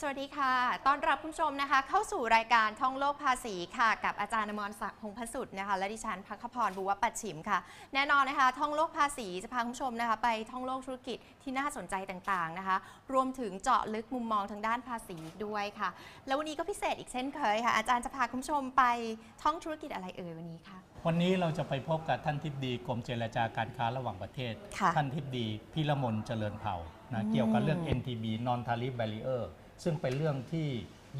สวัสดีค่ะ ต้อนรับคุณผู้ชมนะคะ เข้าสู่รายการท่องโลกภาษีค่ะ กับอาจารย์อมรศักดิ์พงษ์พสุดนะคะ และดิฉันพักขพรบุวปัดฉิมค่ะ แน่นอนนะคะ ท่องโลกภาษีจะพาคุณผู้ชมนะคะ ไปท่องโลกธุรกิจที่น่าสนใจต่างๆนะคะ รวมถึงเจาะลึกมุมมองทางด้านภาษีด้วยค่ะ แล้ววันนี้ก็พิเศษอีกเช่นเคยค่ะ อาจารย์จะพาคุณผู้ชมไปท่องธุรกิจอะไรเอ่ยวันนี้คะวันนี้เราจะไปพบกับท่านทิบดีกรมเจรจาการค้าระหว่างประเทศค่ะท่านทิบดีพิรมนเจริญเผ่าอืนะมเกี่ยวกับเรื่อง NTB Non Tariff Barrier ซึ่งเป็นเรื่องที่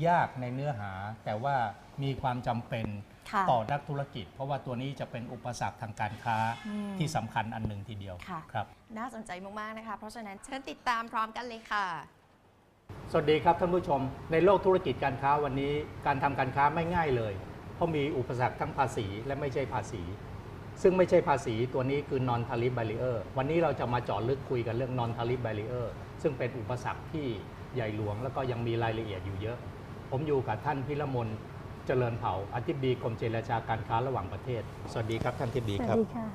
ยากในเนื้อหา แต่ว่ามีความจำเป็นค่ะต่อนักธุรกิจ เพราะว่าตัวนี้จะเป็นอุปสรรคทางการค้าอืมที่สำคัญอันหนึ่งทีเดียวค่ะครับน่าสนใจมาก ๆ นะคะ เพราะฉะนั้นเชิญติดตามพร้อมกันเลยค่ะ สวัสดีครับท่านผู้ชม ในโลกธุรกิจการค้าวันนี้การทำการค้าไม่ง่ายเลย เพราะมีอุปสรรคทั้งภาษีและไม่ใช่ภาษี ซึ่งไม่ใช่ภาษีตัวนี้คือ non tariff barrier วันนี้เราจะมาเจาะลึกคุยกันเรื่อง non tariff barrier ซึ่งเป็นอุปสรรคที่ ใหญ่หลวง แล้วก็ยังมีรายละเอียดอยู่เยอะ ผมอยู่กับท่านพิรมนเจริญเผ่าอธิบดีกรมเจรจาการค้าระหว่างประเทศ สวัสดีครับท่านทิบดีสควัรับสดีค่ะ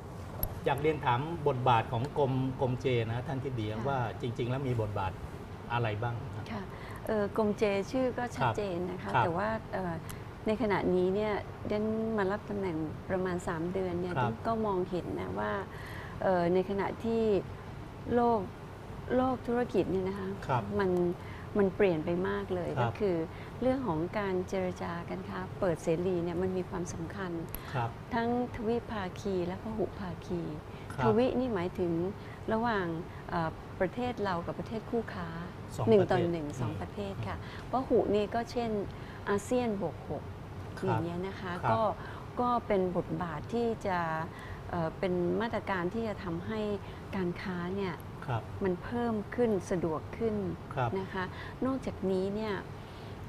อยากเรียนถามบทบาทของกรมกรมเจนะท่านทิบดีค่ะว่าจริง ๆ แล้วมีบทบาทอะไรบ้างครับค่ะเอ่อกรมเจชื่อก็ชัดเจนนะคะครับแต่ว่าเอ่อในขณะนี้เนี่ยเดนมารับตำแหน่งประมาณ 3 เดือนเนี่ยครับเดนก็มองเห็นนะว่าเอ่อในขณะที่โลก โลกธุรกิจเนี่ยนะคะครับมันมันเปลี่ยนไปมากเลยครัก็บ คือเรื่องของการเจรจากันค้าเปิดเสรีเนี่ยมันมีความสำคัญ ครับ ทั้งทวิภาคีและพหุภาคี ครับทวินี่หมายถึงระหว่างเอ่อประเทศเรากับประเทศคู่ค้าสองหนึ่งประเทศต่อหนึ่งสองอืมประเทศค่ะพหุนี่ก็เช่นอาเซียนบวกหกครับอย่างเงี้ยนะคะครับ ก็ก็เป็นบทบาทที่จะเอ่อเป็นมาตรการที่จะทำให้การค้าเนี่ย ครับมันเพิ่มขึ้นสะดวกขึ้นครับนะคะ นอกจากนี้เนี่ย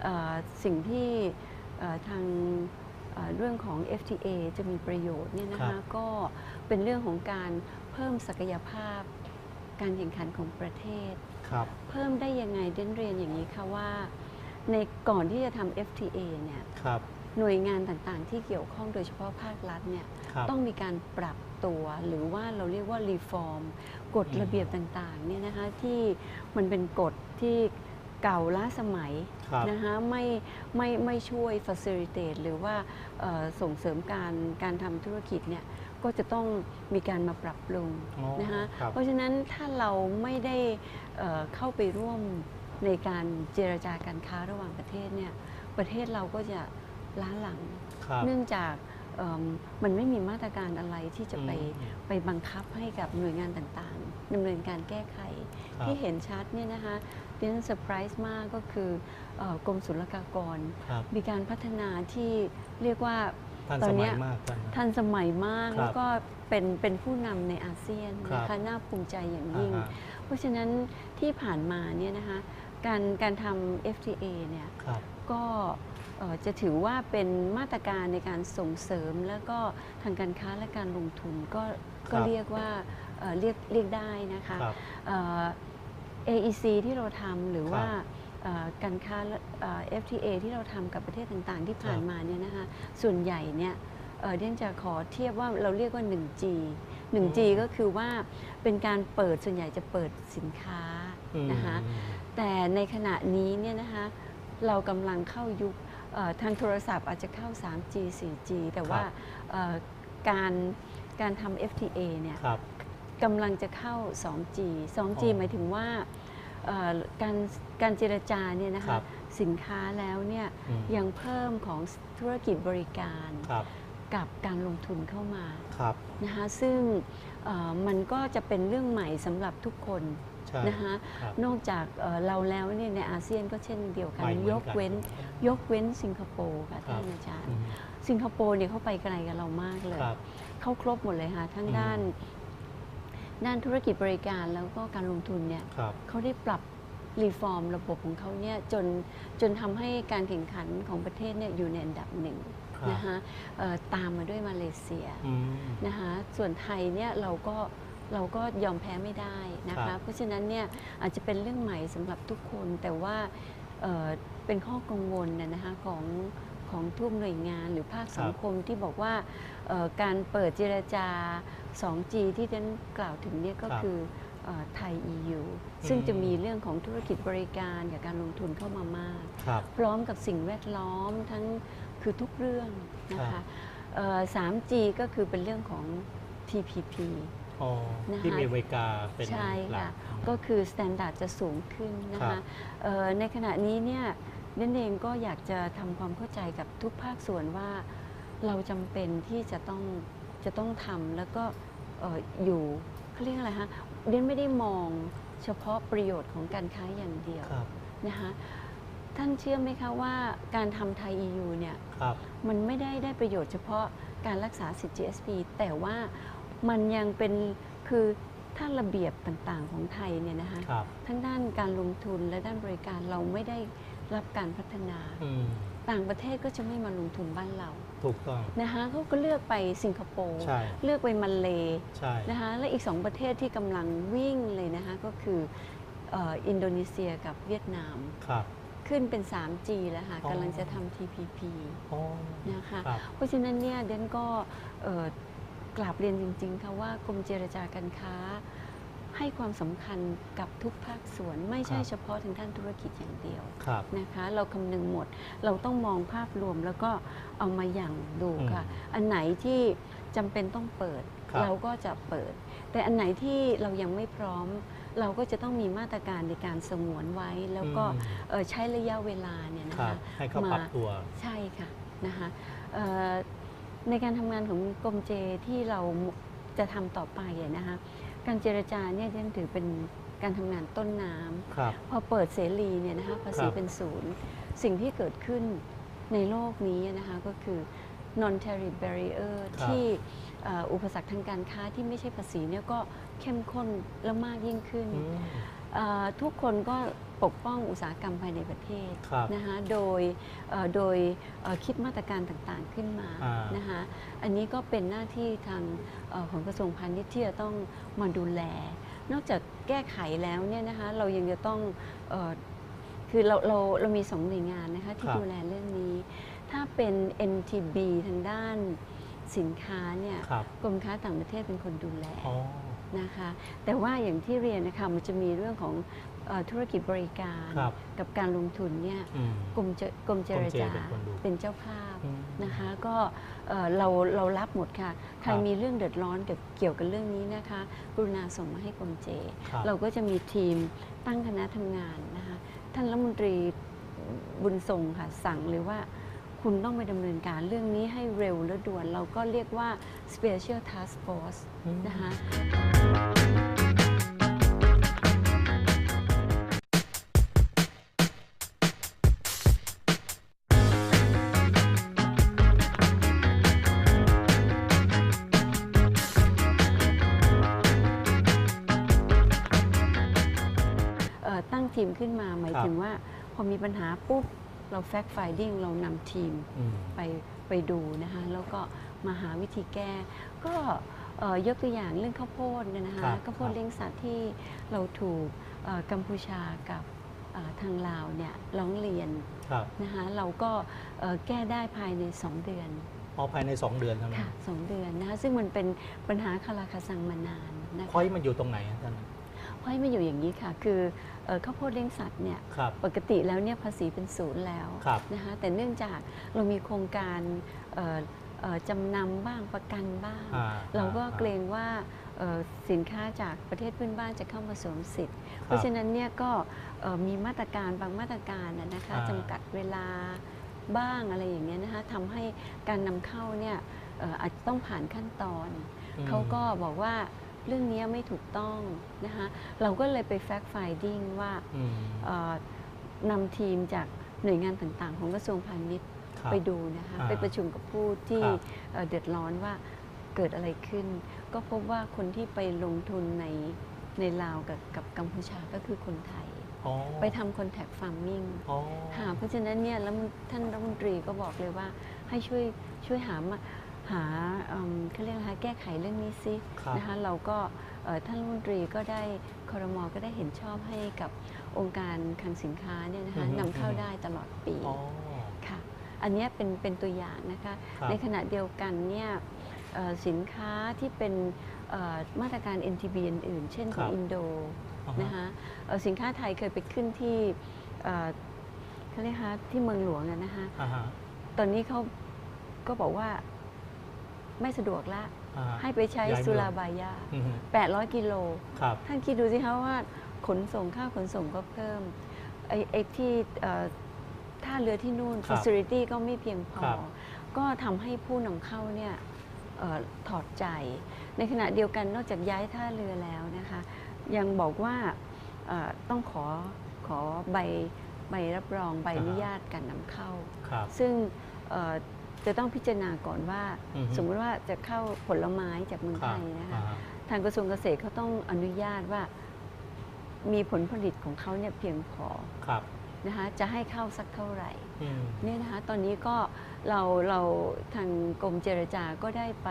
เอ่อสิ่งที่เอ่อทางเอ่อเรื่องของ FTA จะมีประโยชน์เนี่ยนะครัคะบก็เป็นเรื่องของการเพิ่มศักยภาพการแข่งขันของประเทศครับเพิ่มได้ยังไงเดนเรียนอย่างนี้ค่ะว่า ในก่อนที่จะทำ FTA เนี่ยครับหน่วยงานต่างๆ ที่เกี่ยวข้องโดยเฉพาะภาครัฐเนี่ยครับต้องมีการปรับ ตัว หรือว่าเราเรียกว่ารีฟอร์มกฎอืมระเบียบต่างๆเนี่ยนะคะที่มันเป็นกฎที่เก่าล้าสมัยครับนะคะไม่ไม่ไม่ช่วย facilitate หรือว่าเอ่อส่งเสริมการการทำธุรกิจเนี่ยก็จะต้องมีการมาปรับปรุงอ๋อนะคะครับเพราะฉะนั้นถ้าเราไม่ได้เอ่อเข้าไปร่วมในการเจรจาการค้าระหว่างประเทศเนี่ยประเทศเราก็จะล้าหลังครับเนื่องจากเอิ่ มมันไม่มีมาตรการอะไรที่จะไปอืมไปบังคับให้กับหน่วยงานต่างๆดำเนินการแก้ไขครับที่เห็นชัดเนี่ยนะคะดิฉันเซอร์ไพรส์มากก็คือเอ่อกรมศุลกากรครับมีการพัฒนาที่เรียกว่าท่านตอสนเนี้มัยยมากท่านนะทันสมัยมากครับแล้วก็เป็นเป็นผู้นำในอาเซียนครับนะคะน่าภูมิใจอย่างอ่ายิ่งฮะเพราะฉะนั้นที่ผ่านมาเนี่ยนะคะการการทำ FTA เนี่ยครับก็เอ่อ จะถือว่าเป็นมาตรการในการส่งเสริม แล้วก็ทางการค้าและการลงทุนก็ก็ครับเรียกว่าเอ่อเรียกเรียกได้นะคะครับเอ่อ AEC ที่เราทำหรือครับว่าเอ่อการค้าและเอ่อ FTA ที่เราทำกับประเทศต่างๆ ที่ผ่านครับมาเนี่ยนะคะส่วนใหญ่เนี่ยเอ่อเดียนจะขอเทียบว่าเราเรียกว่า 1G 1G อืมก็คือว่าเป็นการเปิดส่วนใหญ่จะเปิดสินค้าอืมนะคะแต่ในขณะนี้เนี่ยนะคะเรากำลังเข้ายุคเอ่อ ทางโทรศัพท์อาจจะเข้า 3G 4G แต่ว่าเอ่อการการทำ FTA เนี่ยครับกำลังจะเข้า 2G 2G อ๋อหมายถึงว่าเอ่อการการเจรจาเนี่ยนะครัคะบสินค้าแล้วเนี่ยอืมยังเพิ่มของธุรกิจบริการครับกับการลงทุนเข้ามาครับนะคะซึ่งเอ่อมันก็จะเป็นเรื่องใหม่สำหรับทุกคนใช่ นะคะครับนอกจากเอ่อเราแล้วเนี่ยในอาเซียนก็เช่นเดียวกันใหม่เหมือนยกเว้นกันยกเว้นสิงคโปร์ค่ะครัท่าบนอาจารอืย์มสิงคโปร์เนี่ยเขาไปไกลกับเรามากเลยครับเขาครบหมดเลยค่ะทั้งอืมด้าน ด้านธุรกิจบริการแล้วก็การลงทุนเนี่ยครับเขาได้ปรับรีฟอร์มระบบของเขาเนี่ยจนจนทำให้การแข่งขันของประเทศเนี่ยอยู่ในอันดับหนึ่งครับนะคะเอ่อตามมาด้วยมาเลเซียอืมนะคะส่วนไทยเนี่ยเราก็ เราก็ยอมแพ้ไม่ได้นะครัคะบเพราะฉะนั้นเนี่ยอาจจะเป็นเรื่องใหม่สำหรับทุกคน แต่ว่าเอ่อเป็นข้อกังวลนะนะคะของของทุกหน่วยงานหรือภาคสังคมที่บอกว่าเอ่อการเปิดเจรจา 2G ที่ฉันกล่าวถึงเนี่ยก็ครับคือเอ่อไทย EU ซึ่งจะมีเรื่องของธุรกิจบริการกับการลงทุนเข้ามามากครับพร้อมกับสิ่งแวดล้อมทั้งคือทุกเรื่องนะครัคะบเอ่อ 3G ก็คือเป็นเรื่องของ TPP อ๋อ นะคะที่มีอเมริกาเป็นใช่หลัค่ะก ก็คือสแตนดาร์ดจะสูงขึ้นนะครัคะบ เอ่อในขณะนี้เนี่ยนั่นเองก็อยากจะทำความเข้าใจกับทุกภาคส่วนว่า เราจำเป็นที่จะต้องจะต้องทำแล้วก็เอ่ออยู่เขาเรียกอะไรฮะเรียนไม่ได้มองเฉพาะประโยชน์ของการค้าอย่างเดียวครับนะคะท่านเชื่อไหมคะว่าการทำไทย EU เนี่ย ครับ มันไม่ได้ได้ประโยชน์เฉพาะการรักษาสิทธิ GSP แต่ว่า มันยังเป็นคือถ้าระเบียบต่างๆของไทยเนี่ยนะคะครับทั้งด้านการลงทุนและด้านบริการเราไม่ได้รับการพัฒนา อืมต่างประเทศก็จะไม่มาลงทุนบ้านเราถูกต้อง นะคะเขาก็เลือกไปสิงคโปร์ใช่ เลือกไปมาเลใช่ นะคะและอีกสองประเทศที่กำลังวิ่งเลยนะคะก็คือเอ่ออินโดนีเซียกับเวียดนาม ครับ ขึ้นเป็น 3G แล้วค่ะอ๋อ กำลังจะทำ TPP อ๋อนะคะ ครับ เพราะฉะนั้นเนี่ยเดนก็เอ่อ กราบเรียนจริงๆค่ะว่ากรมเจรจาการค้า ให้ความสำคัญกับทุกภาคส่วน ไม่ใช่ครับ เฉพาะทางด้านธุรกิจอย่างเดียวครับ นะคะ เราคำนึงหมด เราต้องมองภาพรวมแล้วก็เอามาอย่างดูค่ะ อันไหนที่จำเป็นต้องเปิด ครับ เราก็จะเปิด แต่อันไหนที่เรายังไม่พร้อม เราก็จะต้องมีมาตรการในการสงวนไว้ แล้วก็อืมเอ่อใช้ระยะเวลาเนี่ยนะครัคะ บให้เขาปรับตัว ใช่ค่ะนะคะเอ่อ ในการทำงานของกรมเจที่เราจะทำต่อไปอะนะคะการเจรจาเนี่ยยังถือเป็นการทำงานต้นน้ำครับพอเปิดเสรีเนี่ยนะคะภาษีครับเป็นศูนย์ สิ่งที่เกิดขึ้นในโลกนี้นะคะก็คือ non tariff barrier ครับที่เอ่ออุปสรรคทางการค้าที่ไม่ใช่ภาษีเนี่ยก็เข้มข้นและมากยิ่งขึ้นอืมเอ่อทุกคนก็ ปกป้องอุตสาหกรรมภายในประเทศครับนะคะโดยเอ่อโดยเอ่อคิดมาตรการต่างๆขึ้นมาอ่านนะคะอันนี้ก็เป็นหน้าที่ทางเอ่อของกระทรวงพาณิชย์ที่จะต้องมาดูแล นอกจากแก้ไขแล้วเนี่ยนะคะเรายังจะต้องเออคือเราเราเรามีสองหน่วยงานนะคะที่ครับดูแลเรื่องนี้ ถ้าเป็น NTB ทางด้านสินค้าเนี่ยครับกรมค้าต่างประเทศเป็นคนดูแลอ๋อนะคะแต่ว่าอย่างที่เรียนนะคะมันจะมีเรื่องของเออ ธุรกิจบริการครับกับการลงทุนเนี่ยอืม กรมเจกรมเจรจากรมเจเป็นคนดูเป็นเจ้าภาพอืมนะคะก็เอ่อเราเรารับหมดค่ะ ใครครับมีเรื่องเดือดร้อนเกี่ยวเกี่ยวกับเรื่องนี้นะคะ กรุณาส่งมาให้กรมเจ ครับ เราก็จะมีทีมตั้งคณะทำงานนะคะท่านรัฐมนตรีบุญทรงค่ะสั่งเลยว่า คุณต้องไปดำเนินการเรื่องนี้ให้เร็วและด่วน เราก็เรียกว่า Special Task Force อืมนะคะ พอมีปัญหาปุ๊บเรา fact finding เรานำทีมอืมไปไปดูนะคะแล้วก็มาหาวิธีแก้ ก็เอ่อยกตัวอย่างเรื่องข้าวโพดเนี่ยนะคะครับข้าวโพดครับเลี้ยงสัตว์ที่เราถูกเอ่อกัมพูชากับเอ่อทางลาวเนี่ยร้องเรียนครับนะคะเราก็เอ่อแก้ได้ภายใน 2 เดือนเอาภายใน 2 เดือนเท่านั้นค่ะสองเดือนนะคะซึ่งมันเป็นปัญหาคาราคาซังมานานนะคะพอยมันอยู่ตรงไหนอะท่านเพราะให้มาอยู่อย่างนี้ค่ะ คือเอ่อ ข้าวโพดเลี้ยงสัตว์เนี่ยครับปกติแล้วเนี่ยภาษีเป็นศูนย์แล้วครับนะคะแต่เนื่องจากเรามีโครงการเอ่อเอ่อจำนำบ้างประกันบ้างอ่าเราก็อ่าเกรงว่าเอ่อสินค้าจากประเทศเพื่อนบ้านจะเข้ามาสวมสิทธิ์คเพรับราะฉะนั้นเนี่ยก็เอ่อมีมาตรการบางมาตรการนะนะคะอ่าจำกัดเวลาบ้างอะไรอย่างเงี้ยนะคะทำให้การนำเข้าเนี่ยเอ่ออาจจะต้องผ่านขั้นตอนอืมเขาก็บอกว่า เรื่องนี้ไม่ถูกต้องนะคะเราก็เลยไป fact finding ว่าอืมเอ่อนำทีมจากหน่วยงานต่างๆ ของกระทรวงพาณิชย์ครับไปดูนะคะอ่าไปประชุมกับผู้ที่ครับเอ่อเดือดร้อนว่าเกิดอะไรขึ้น ก็พบว่าคนที่ไปลงทุนในในลาวกับกับกัมพูชาก็คือคนไทยอ๋อไปทำ contact farming อ๋อค่ะเพราะฉะนั้นเนี่ยแล้วท่านรัฐมนตรีก็บอกเลยว่าให้ช่วยช่วยหามา หาเอิ่มเขาเรียกอะไรคะแก้ไขเรื่องนี้ซิครับนะคะเราก็เอ่อท่านรัฐมนตรีก็ได้คอรมอก็ได้เห็นชอบให้กับองค์การคลังสินค้าเนี่ยนะคะอือฮึนำเข้าได้ตลอดปีอ๋อค่ะอันเนี้ยเป็นเป็นตัวอย่างนะคะครับในขณะเดียวกันเนี่ยเอ่อสินค้าที่เป็นเอ่อมาตรการ NTB อื่นๆเช่นขครัองบอินโดอ่าฮนะคะเอ่อสินค้าไทยเคยไปขึ้นที่เอ่อเขาเรียกคะที่เมืองหลวงอะนะคะอ่าฮะตอนนี้เขาก็บอกว่า ไม่สะดวกละ อ่าฮะให้ไปใช้ย้ายเมือง สุราบายา อือฮึ800 กิโล ครับ ท่านคิดดูสิคะว่าขนส่งค่าขนส่งก็เพิ่มไอ้ไอ้ที่เอ่อท่าเรือที่นู่น ครับ facility ก็ไม่เพียงพอ ครับ ก็ทำให้ผู้นำเข้าเนี่ยเออถอดใจ ในขณะเดียวกันนอกจากย้ายท่าเรือแล้วนะคะ ยังบอกว่าเอ่อต้องขอขอใบใบรับรองใบอนุญาตการนำเข้า ครับ ซึ่งเอ่อ จะต้องพิจารณาก่อนว่าอือฮึสมมติว่าจะเข้าผลไม้จากเมืองครัไทบยนะคะอ่าฮะทางกระทรวงเกษตรเขาต้องอนุญาตว่ามีผลผลิตของเขาเนี่ยเพียงพอครับนะคะจะให้เข้าสักเท่าไหร่อืมเนี่ยนะคะตอนนี้ก็เราเราทางกรมเจรจาก็ได้ไป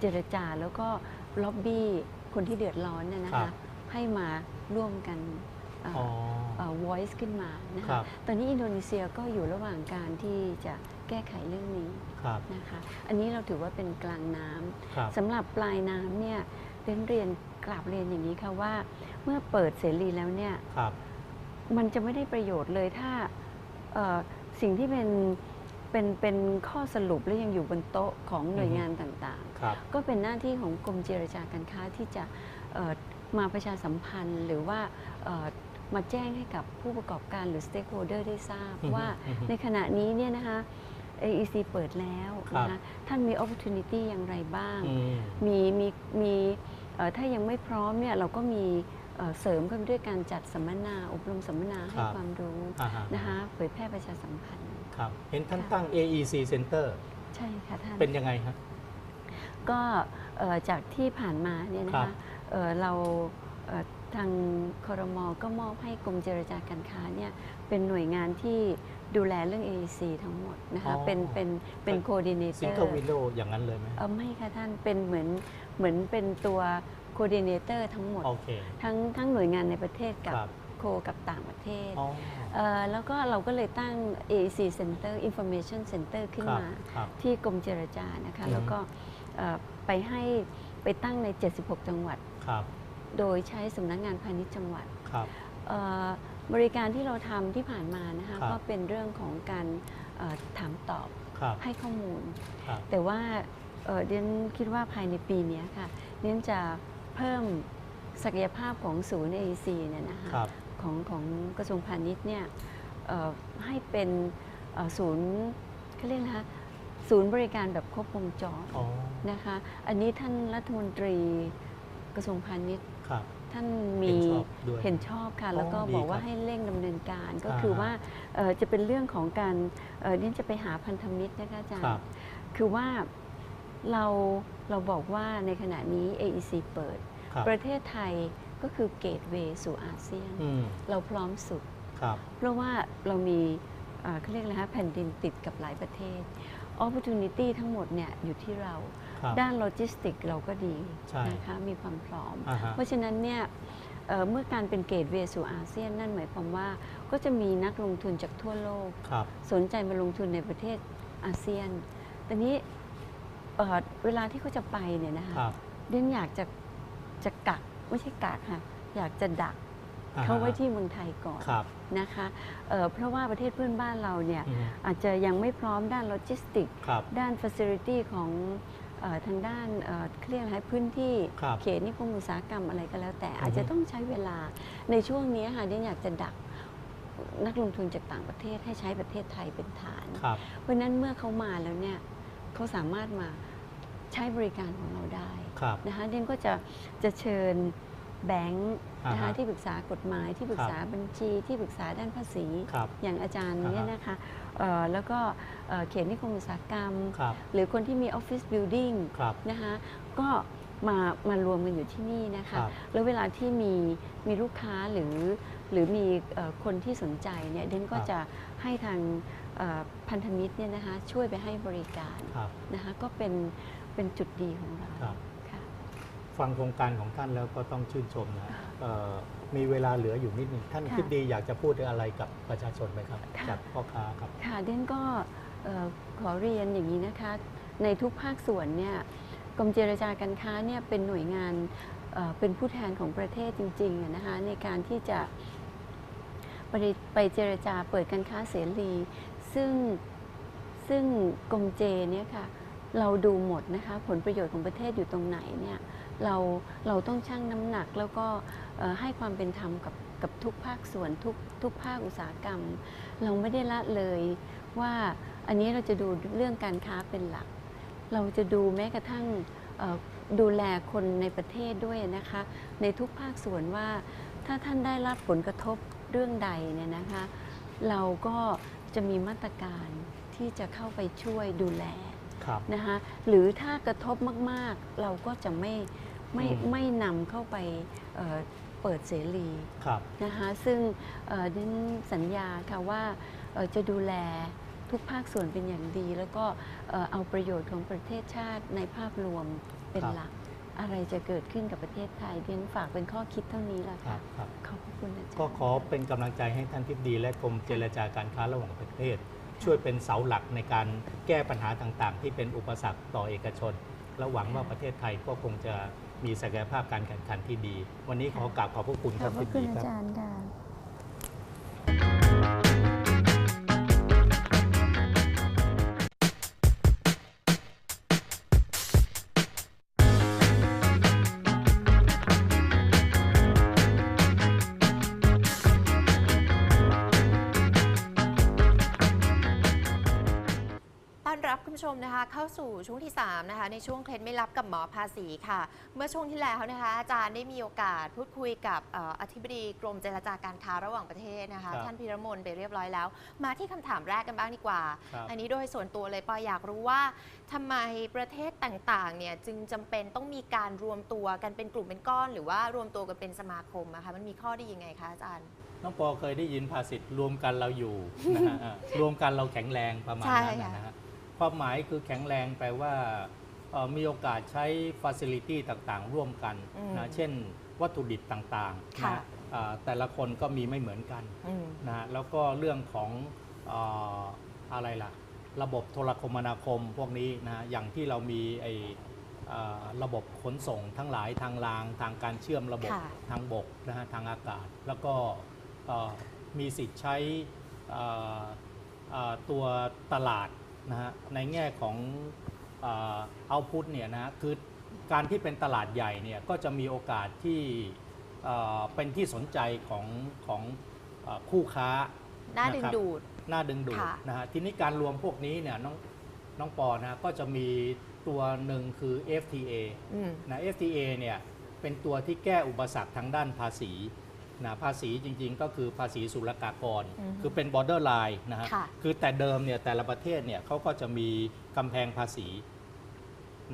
เจรจาแล้วก็ล็อบบี้คนที่เดือดร้อนเนี่ยนะครัคะบให้มาร่วมกันเอ่ออ๋อเอ่อ voice ขึ้นมานะครัคะบตอนนี้อินโดนีเซียก็อยู่ระหว่างการที่จะ แก้ไขเรื่องนี้ครับนะคะอันนี้เราถือว่าเป็นกลางน้ำครับสำหรับปลายน้ำเนี่ยเรียนเรียนกราบเรียนอย่างนี้ค่ะว่า เมื่อเปิดเสรีแล้วเนี่ยครับมันจะไม่ได้ประโยชน์เลยถ้าเอ่อสิ่งที่เป็นเป็นเป็นข้อสรุปและยังอยู่บนโต๊ะของหน่วยงานต่างครับๆก็เป็นหน้าที่ของกรมเจรจาการค้าที่จะเอ่อมาประชาสัมพันธ์หรือว่าเอ่อ มาแจ้งให้กับผู้ประกอบการหรือ stakeholder ได้ทราบอือฮึว่าอือฮึในขณะนี้เนี่ยนะคะ AEC เปิดแล้วนะคะท่านมี opportunity อย่างไรบ้างอืมมีมีมีเอ่อถ้ายังไม่พร้อมเนี่ยเราก็มีเอ่อเสริมกันด้วยการจัดสัมมนาอบรมสัมมนาให้ครับความรู้อ่าฮะนะคะเผยแพร่ประชาสัมพันธ์ครับเห็นท่านค่ะตั้ง AEC Center ใช่ค่ะท่าน เป็นยังไงครับก็เอ่อจากที่ผ่านมาเนี่ยนะครัคะบเอ่อเราเอ่อ ทางคอรมอก็มอบให้กรมเจรจาการค้าเนี่ยเป็นหน่วยงานที่ดูแลเรื่อง AEC ทั้งหมดนะคะอ๋อ เป็นเป็นเป็น coordinator Single Window อย่างนั้นเลยไหมเออไม่ค่ะท่านเป็นเหมือนเหมือนเป็นตัว coordinator ทั้งหมด โอเค ทั้งทั้งหน่วยงานในประเทศกับครับ โคกับต่างประเทศอ๋อเอ่อแล้วก็เราก็เลยตั้ง AEC Center Information Center ขึ้นครับมา ครับ ที่กรมเจรจานะคะ อืม แล้วก็เอ่อไปให้ไปตั้งใน 76 จังหวัด ครับ โดยใช้สำนักงานพาณิชย์จังหวัดครับเอ่อบริการที่เราทำที่ผ่านมานะคะครับก็เป็นเรื่องของการเอ่อถามตอบครับให้ข้อมูลครับแต่ว่าเอ่อเดียนคิดว่าภายในปีเนี้ยค่ะเดียนจะเพิ่มศักยภาพของศูนย์ AEC เนี่ยนะคะครับของของกระทรวงพาณิชย์เนี่ยเอ่อให้เป็นเอ่อศูนย์เขาเรียกนะคะศูนย์บริการแบบครบวงจรอ๋อนะคะ อันนี้ท่านรัฐมนตรีกระทรวงพาณิชย์ ครับท่านเห็มีนชอบด้วยเห็นชอบค่ะ แล้วก็อ๋อดีบอกว่าครับให้เร่งดำเนินการก็อ่าคือว่าเอ่อจะเป็นเรื่องของการเอ่อเนี่ยจะไปหาพันธมิตรนะคะอาจารครัย์บคือว่าเราเราบอกว่าในขณะนี้ AEC เปิด ครับประเทศไทยก็คือเกตเวย์สู่อาเซียน อืมเราพร้อมสุด ครับ เพราะว่าเรามีเอ่อเขาเรียกอะไรคะแผ่นดินติดกับหลายประเทศ opportunity ทั้งหมดเนี่ยอยู่ที่เรา ครับด้านโลจิสติกเราก็ดีใช่นะคะมีความพร้อม อ่าฮะ เพราะฉะนั้นเนี่ยเอ่อเมื่อการเป็นเกตเวย์สู่อาเซียนนั่นหมายความว่าก็จะมีนักลงทุนจากทั่วโลก ครับ สนใจมาลงทุนในประเทศอาเซียนแต่นี้เอ่อเวลาที่เขาจะไปเนี่ยนะคะครับเรียนอยากจะจะกักไม่ใช่กักค่ะอยากจะดักอ่ฮะเขาไว้ที่เมืองไทยก่อนครับนะคะเอ่อเพราะว่าประเทศเพื่อนบ้านเราเนี่ยอืมอาจจะยังไม่พร้อมด้านโลจิสติก ครับ ด้าน Facility ของเออ ทางด้านเอ่อเขาเรียกอะไรพื้นที่ครับเขตนิคมอุตสาหกรรมอะไรก็แล้วแต่อือฮึอาจจะต้องใช้เวลาในช่วงนี้ค่ะเดียนอยากจะดักนักลงทุนจากต่างประเทศให้ใช้ประเทศไทยเป็นฐานครับเพราะฉะนั้นเมื่อเขามาแล้วเนี่ยเขาสามารถมาใช้บริการของเราได้ครับนะคะเดียนก็จะจะเชิญแบงค์นะคะอ่าฮะที่ปรึกษากฎหมายที่ปรึกษาบัญชีที่ปรึกษาด้านภาษีครับอย่างอาจารย์อ่าฮะเนี่ยนะคะเอ่อ แล้วก็เอ่อเขตนิคมอุตสาหกรรมครับหรือคนที่มีออฟฟิศบิลดิ่งครับนะคะก็มามารวมกันอยู่ที่นี่นะคคะรับแล้วเวลาที่มีมีลูกค้าหรือหรือมีเอ่อคนที่สนใจเนี่ยเดนก็ครับจะให้ทางเอ่อพันธมิตรเนี่ยนะคะช่วยไปให้บริการครับนะคะก็เป็นเป็นจุดดีของเราครับค่ะฟังโครงการของท่านแล้วก็ต้องชื่นชมนะเอ่อ มีเวลาเหลืออยู่นิดหนึ่งท่านค่ะคิดดีอยากจะพูดอะไรกับประชาชนไหมครับค่ะ จากพ่อค้าครับ ค่ะเดนก็เอ่อขอเรียนอย่างนี้นะคะ ในทุกภาคส่วนเนี่ยกรมเจรจาการค้าเนี่ยเป็นหน่วยงานเอ่อเป็นผู้แทนของประเทศจริงๆอะนะคะในการที่จะไปไปเจรจาเปิดการค้าเสรี ซึ่งซึ่งกรมเจเนี่ยค่ะเราดูหมดนะคะผลประโยชน์ของประเทศอยู่ตรงไหนเนี่ย เราเราต้องชั่งน้ำหนักแล้วก็เอ่อให้ความเป็นธรรมกับกับทุกภาคส่วนทุกทุกภาคอุตสาหกรรม เราไม่ได้ละเลยว่าอันนี้เราจะดูเรื่องการค้าเป็นหลัก เราจะดูแม้กระทั่งเอ่อดูแลคนในประเทศด้วยนะคะ ในทุกภาคส่วนว่าถ้าท่านได้รับผลกระทบเรื่องใดเนี่ยนะคะ เราก็จะมีมาตรการที่จะเข้าไปช่วยดูแลครับนะคะหรือถ้ากระทบมาก ๆ เราก็จะไม่ ไม่อืมไม่นำเข้าไปเอ่อเปิดเสรีครับนะคะซึ่งเอ่อดิฉันสัญญาค่ะว่าเอ่อจะดูแลทุกภาคส่วนเป็นอย่างดี แล้วก็เอ่อเอาประโยชน์ของประเทศชาติในภาพรวมเป็นครับหลักอะไรจะเกิดขึ้นกับประเทศไทยดิฉันฝากเป็นข้อคิดเท่านี้ละครัค่ะบครับขอบพระคุณอาจารย์ก็ขอเป็นกำลังใจให้ท่านทิบดีและกรมเจรจาการค้าระหว่างประเทศ ช่วยเป็นเสาหลักในการแก้ปัญหาต่างๆ ที่เป็นอุปสรรคต่อเอกชน และหวังว่าประเทศไทยก็คงจะ มีศักยภาพการแข่งขันที่ดี วันนี้ขอกราบขอบพระคุณขท่าอบนพทิระบคุณดีอาครับ จารย์ค่ะ สู่ช่วงที่3นะคะในช่วงเคล็ดไม่ลับกับหมอภาษีค่ะ เมื่อช่วงที่แล้วนะคะอาจารย์ได้มีโอกาสพูดคุยกับเอ่ออธิบดีกรมเจรจาการค้าระหว่างประเทศนะคะครับท่านพิรมนไปเรียบร้อยแล้ว มาที่คำถามแรกกันบ้างดีกว่าครับอันนี้โดยส่วนตัวเลยปออยากรู้ว่าทำไมประเทศต่างๆเนี่ยจึงจำเป็นต้องมีการรวมตัวกันเป็นกลุ่มเป็นก้อน หรือว่ารวมตัวกันเป็นสมาคมอะคะมันมีข้อดียังไงคะอาจารย์น้องปอเคยได้ยินภาษิตรวมกันเราอยู่นะฮะอ่ารวมกันเราแข็งแรงประมาณใช่นั้นค่ะนะฮะ ความหมายคือแข็งแรงแปลว่าเอ่อมีโอกาสใช้ฟ a ซิลิตี้ต่างๆ ร่วมกันอืมนะเช่นวัตถุดิบต่างๆค่ะนะอ่าแต่ละคนก็มีไม่เหมือนกันอืมนะฮะแล้วก็เรื่องของเอ่ออะไรล่ะ ระบบโทรคมนาคมพวกนี้นะฮะอย่างที่เรามีไอเอ่อระบบขนส่งทั้งหลายทางรางทางการเชื่อมระบบค่ะทางบกนะฮะทางอากาศ แล้วก็เอ่อมีสิทธิ์ใช้เอ่อเอ่อตัวตลาด นะฮะในแง่ของเอาพุทเนี่ยนะฮะคือการที่เป็นตลาดใหญ่เนี่ยก็จะมีโอกาสที่เอ่อเป็นที่สนใจของของเอ่อคู่ค้าน่าดึงนะครับดูดน่าดึงดูดค่ะนะฮะทีนี้การรวมพวกนี้เนี่ยน้องน้องปอนะฮะก็จะมีตัวหนึ่งคือ FTA อืมนะ FTA เนี่ยเป็นตัวที่แก้อุปสรรคทางด้านภาษี นะภาษีจริง ๆ ก็คือภาษีศุลกากร อือฮึคือเป็น border line นะฮะค่ะคือแต่เดิมเนี่ยแต่ละประเทศเนี่ยเขาก็จะมีกำแพงภาษี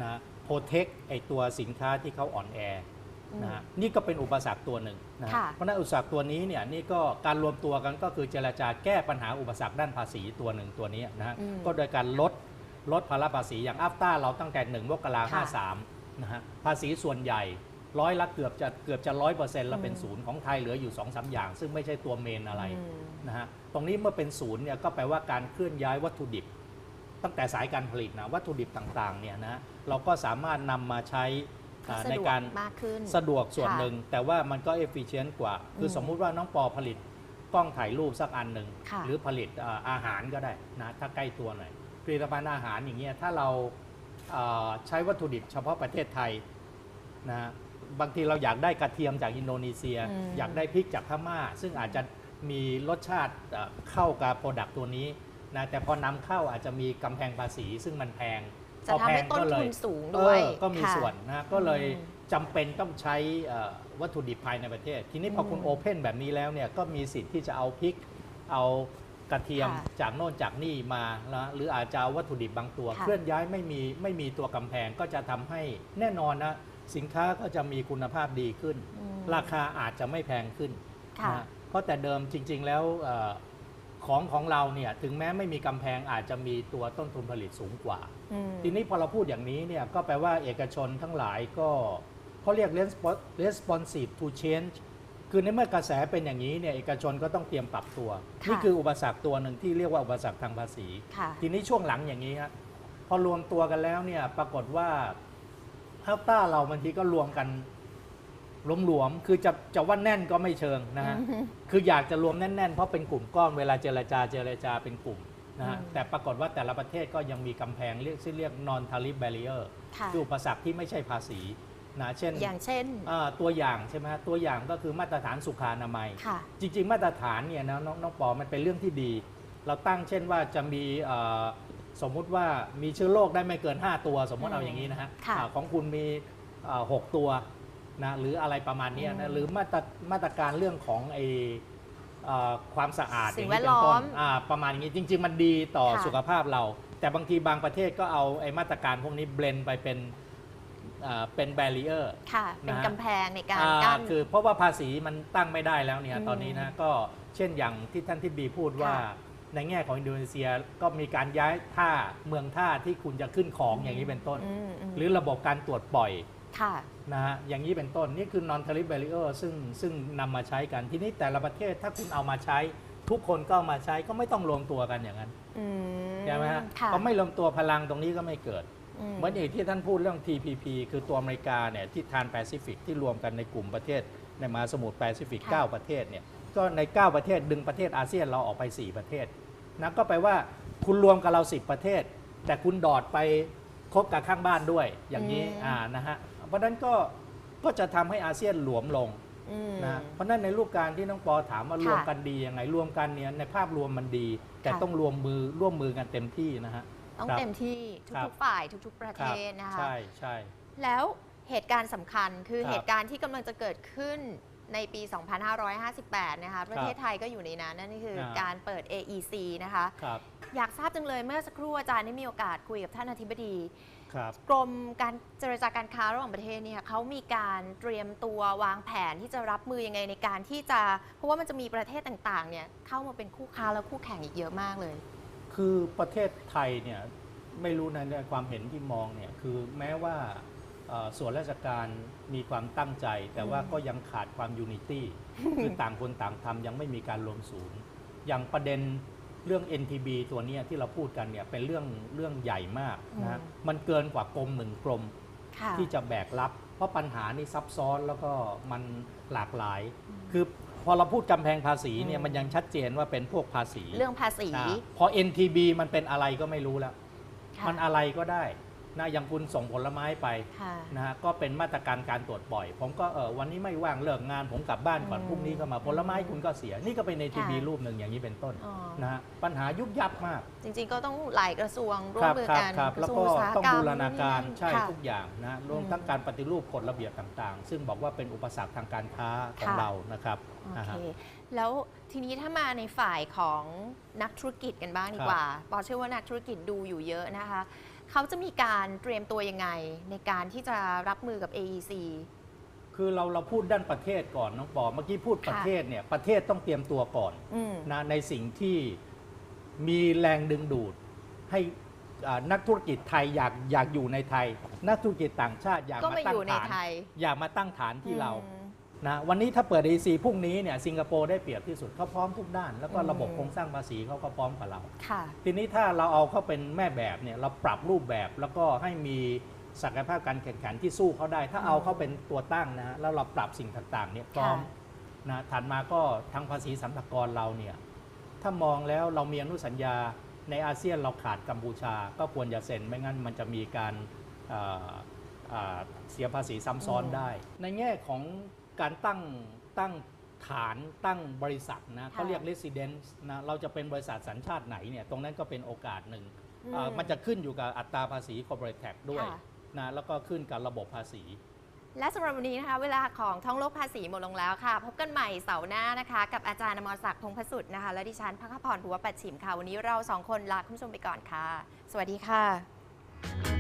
นะโปรเทคไอตัวสินค้าที่เขาอ่อนแอนะฮะนี่ก็เป็นอุปสรรคตัวหนึ่งนะฮะค่ะ เพราะฉะนั้นอุปสรรคตัวนี้เนี่ยนี่ก็การรวมตัวกันก็คือเจรจาแก้ปัญหาอุปสรรคด้านภาษีตัวหนึ่งตัวนี้นะฮะ อืม ก็โดยการลดลดภาระภาษีอย่างอัฟต้าเราตั้งแต่หนึ่งมกราค่ะห้าสามนะฮะภาษีส่วนใหญ่ ร้อยละเกือบจะเกือบจะร้อยเปอร์เซ็นต์แล้วเป็นอืมศูนย์ของไทยเหลืออยู่2อสาอย่าง ซึ่งไม่ใช่ตัวเมนอะไรอืมนะฮะตรงนี้เมื่อเป็นศูนย์เนี่ยก็แปลว่าการเคลื่อนย้ายวัตถุดิบ ตั้งแต่สายการผลิตนะวัตถุดิบต่างๆเนี่ยนะเราก็สามารถนำมาใช้อ่าสะในดวกการมากขึ้นสะดวกส่วนค่ะหนึ่ง แต่ว่ามันก็เอฟฟิเชนต์กว่า คืออมสมมุติว่าน้องปอผลิตกล้องถ่ายรูปสักอันหนึ่งค่ะหรือผลิตอ่าอาหารก็ได้นะถ้าใกล้ตัวหน่อยผลิตภัณฑ์อาหารอย่างเงี้ยถ้าเราอ่าใช้วัตถุดิบเฉพาะประเทศไทยนะฮะ บางทีเราอยากได้กระเทียมจากอินโดนีเซีย อืม อยากได้พริกจากพม่า ซึ่งอาจจะมีรสชาติเอ่อเข้ากับโปรดักต์ตัวนี้นะแต่พอนำเข้าอาจจะมีกำแพงภาษี ซึ่งมันแพงจะพอทำแพให้งต้นก็เลทุยนสูงด้วย เออก็มีค่ะส่วนนะก็เลยอืมจำเป็นต้องใช้เอ่อวัตถุดิบภายในประเทศ ทีนี้พอคุณอืมโอเพนแบบนี้แล้วเนี่ยก็มีสิทธิ์ที่จะเอาพริกเอากระเทียมค่ะจากโน่นจากนี่มานะหรืออาจจะเอาวัตถุดิบบางตัว ค่ะ เคลื่อนย้ายไม่มีไม่มีตัวกำแพงก็จะทำให้แน่นอนนะ สินค้าก็จะมีคุณภาพดีขึ้น อืมราคาอาจจะไม่แพงขึ้นค่ะ นะเพราะแต่เดิมจริง ๆ แล้วเอ่อของของเราเนี่ยถึงแม้ไม่มีกำแพงอาจจะมีตัวต้นทุนผลิตสูงกว่า อืม ทีนี้พอเราพูดอย่างนี้เนี่ยก็แปลว่าเอกชนทั้งหลายก็เขาเรียก respo- responsive to change คือในเมื่อกระแสเป็นอย่างนี้เนี่ยเอกชนก็ต้องเตรียมปรับตัว ค่ะ นี่คืออุปสรรคตัวหนึ่งที่เรียกว่าอุปสรรคทางภาษี ค่ะ ทีนี้ช่วงหลังอย่างนี้ฮะพอรวมตัวกันแล้วเนี่ยปรากฏว่า ข้าวต้าเราบางทีก็รวมกันหลวมๆ คือจะจะว่าแน่นก็ไม่เชิงนะฮะ คืออยากจะรวมแน่นๆ เพราะเป็นกลุ่มก้อนเวลาเจรจาเจรจาเป็นกลุ่มนะฮะอืมแต่ปรากฏว่าแต่ละประเทศก็ยังมีกำแพงเรียกที่เรียก non tariff barrier ค่ะคืออุปสรรคที่ไม่ใช่ภาษีนะเช่น อย่างเช่นอ่าตัวอย่างใช่ไหมฮะตัวอย่างก็คือมาตรฐานสุขอนามัยค่ะจริง ๆ มาตรฐานเนี่ยนะน้องน้องปอมันเป็นเรื่องที่ดี เราตั้งเช่นว่าจะมีเอ่อ สมมุติว่ามีเชื้อโรคได้ไม่เกิน 5 ตัว สมมติอืมเอาอย่างนี้นะฮะค่ะอ่าของคุณมีเอ่อหกตัวนะหรืออะไรประมาณเนี้ยอืนะมหรือมาตรมาตรการเรื่องของไอเอ่อความสะอาดสิ่งย่านี้แวดล้อมเป็นต้นอ่าประมาณอย่างนี้จริง ๆ มันดีต่อค่ะ สุขภาพเรา แต่บางทีบางประเทศก็เอาไอมาตรการพวกนี้เบลนไปเป็นอ่าเป็นแบรีเออร์ ค่ะ เป็นนะฮะ กำแพงในการอ่ากั้นคือเพราะว่าภาษีมันตั้งไม่ได้แล้วเนี่ยอืมตอนนี้นะก็เช่นอย่างที่ท่านทิบดีพูดว่าค่ะ ในแง่ของอินโดนีเซียก็มีการย้ายท่าเมืองท่าที่คุณจะขึ้นของอย่างนี้เป็นต้น อืมมหรือระบบการตรวจปล่อยค่ะ นะฮะอย่างนี้เป็นต้น นี่คือ non tariff barrier ซึ่งซึ่งนำมาใช้กันทีนี้แต่ละประเทศถ้าคุณเอามาใช้ ทุกคนก็เอามาใช้ก็ไม่ต้องรวมตัวกันอย่างนั้นอืมใช่ไหมฮะค่ะพอไม่รวมตัวพลังตรงนี้ก็ไม่เกิดอืมเหมือนอย่างที่ท่านพูดเรื่อง TPP คือตัวอเมริกาเนี่ยที่ทานแปซิฟิกที่รวมกันในกลุ่มประเทศในมหาสมุทรแปซิฟิกค่ะ9ประเทศเนี่ย ก็ใน 9 ประเทศดึงประเทศอาเซียนเราออกไป 4 ประเทศนะก็แปลว่าคุณรวมกับเรา 10 ประเทศ แต่คุณดอดไปคบกับข้างบ้านด้วยอย่างนี้อ่านะฮะเพราะฉะนั้นก็ก็จะทำให้อาเซียนหลวมลงอืม นะเพราะฉะนั้นในรูปการที่น้องปอถามว่าค่ะรวมกันดียังไงรวมกันเนี่ยในภาพรวมมันดี แต่ค่ะ ต้องรวมมือร่วมมือกันเต็มที่นะฮะต้องครับ เต็มที่ครับ ทุกๆฝ่ายทุกๆประคเทรับศนะคะใช่ใช่ แล้วเหตุการณ์สำคัญคือครับ เหตุการณ์ที่กำลังจะเกิดขึ้น ในปี 2558 นะคะ ประเทศไทยก็อยู่ในนั้น นั่นก็คือครับการเปิด AEC นะคะครับอยากทราบจังเลยเมื่อสักครู่อาจารย์ได้มีโอกาสคุยกับท่านอธิบดีครับกรมการเจรจาการค้าระหว่างประเทศเนี่ยเขามีการเตรียมตัววางแผนที่จะรับมือยังไงในการที่จะ เพราะว่ามันจะมีประเทศต่างๆเนี่ยเข้ามาเป็นคู่ค้าและคู่แข่งอีกเยอะมากเลย คือประเทศไทยเนี่ยไม่รู้ในในความเห็นที่มองเนี่ยคือแม้ว่าเอ่อส่วนราชการ มีความตั้งใจ แต่ว่าอืมก็ยังขาดความยูนิตี้คือต่างคนต่างทำยังไม่มีการรวมศูนย์ อย่างประเด็นเรื่อง NTB ตัวเนี้ยที่เราพูดกันเนี่ยเป็นเรื่องเรื่องใหญ่มากนะฮะอืมมันเกินกว่ากรมหนึ่งกรมค่ะที่จะแบกรับ เพราะปัญหานี่ซับซ้อนแล้วก็มันหลากหลาย คือพอเราพูดกำแพงภาษีเนี่ยอืมมันยังชัดเจนว่าเป็นพวกภาษี เรื่องภาษีอ่าพอ NTB มันเป็นอะไรก็ไม่รู้แล้วค่ะมันอะไรก็ได้ นะอย่างคุณส่งผลไม้ไปค่ะ นะฮะก็เป็นมาตรการการตรวจปล่อย ผมก็เออวันนี้ไม่ว่างเลิกงาน ผมกลับบ้านก่อนอืมพรุ่งนี้ก็มาผลไม้คุณก็เสีย นี่ก็เป็น NTB ค่ะ รูปหนึ่งอย่างนี้เป็นต้นอ๋อนะฮะปัญหายุบยับมากจริงๆก็ต้องหลายกระทรวงร่วคมรัมือครักันครับกแล้ระวทรวงก็อุตสาหต้องกรรมบูรณาการนู่นนี่นั่นใช่ค่ะ ทุกอย่างนะรวมทั้งการปฏิรูปกฎระเบียบต่างๆ ซึ่งบอกว่าเป็นอุปสรรคทางการค้าของค่ะ เรานะครับโอนะเค ฮะ แล้วทีนี้ถ้ามาในฝ่ายของนักธุรกิจกันบ้างดีกว่า ปอเชื่อว่านักธุรกิจดูอยู่เยอะนะคะ เขาจะมีการเตรียมตัวยังไง ในการที่จะรับมือกับ AEC คือเราเราพูดด้านประเทศก่อนน้องปอเมื่อกี้พูดประเทศเนี่ยประเทศต้องเตรียมตัวก่อนอืมนะในสิ่งที่มีแรงดึงดูดให้อ่านักธุรกิจไทยอยากอยากอยู่ในไทย นักธุรกิจต่างชาติอยากก็มามาตั้องยู่ในฐานไทยอยากมาตั้งฐานที่เราอืม นะวันนี้ถ้าเปิด EC พรุ่งนี้เนี่ยสิงคโปร์ได้เปรียบที่สุดเขาพร้อมทุกด้าน แล้วก็อืมระบบโครงสร้างภาษีเขาก็พร้อมกับเรา ค่ะ ทีนี้ถ้าเราเอาเขาเป็นแม่แบบเนี่ยเราปรับรูปแบบแล้วก็ให้มีศักยภาพการแข่งขันที่สู้เขาได้ ถ้าเอาเขาเป็นตัวตั้งนะฮะแล้วเราปรับสิ่งต่างๆเนี่ยพร้อมค่ะนะถัดมาก็ทางภาษีสัมภากรเราเนี่ยถ้ามองแล้วเรามีอนุสัญญาในอาเซียนเราขาดกัมพูชา ก็ควรจะเซ็นไม่งั้นมันจะมีการเอ่อเอ่อเสียภาษีซ้ำซ้อนอืมได้ ในแง่ของ การตั้งตั้งฐานตั้งบริษัทนะเขาเรียก residence นะเราจะเป็นบริษัทสัญชาติไหนเนี่ยตรงนั้นก็เป็นโอกาสหนึ่งอืเอ่อมันจะขึ้นอยู่กับอัตราภาษี corporate tax ด้วยค่ะ นะแล้วก็ขึ้นกับระบบภาษี และสำหรับวันนี้นะคะ เวลาของท่องโลกภาษีหมดลงแล้วค่ะ พบกันใหม่เสาร์หน้านะคะ กับอาจารย์อมรศักดิ์พงษ์พสุดนะคะ และดิฉันพักขพรบัวปัดฉิมค่ะ วันนี้เราสองคนลาคุณผู้ชมไปก่อนค่ะ สวัสดีค่ะ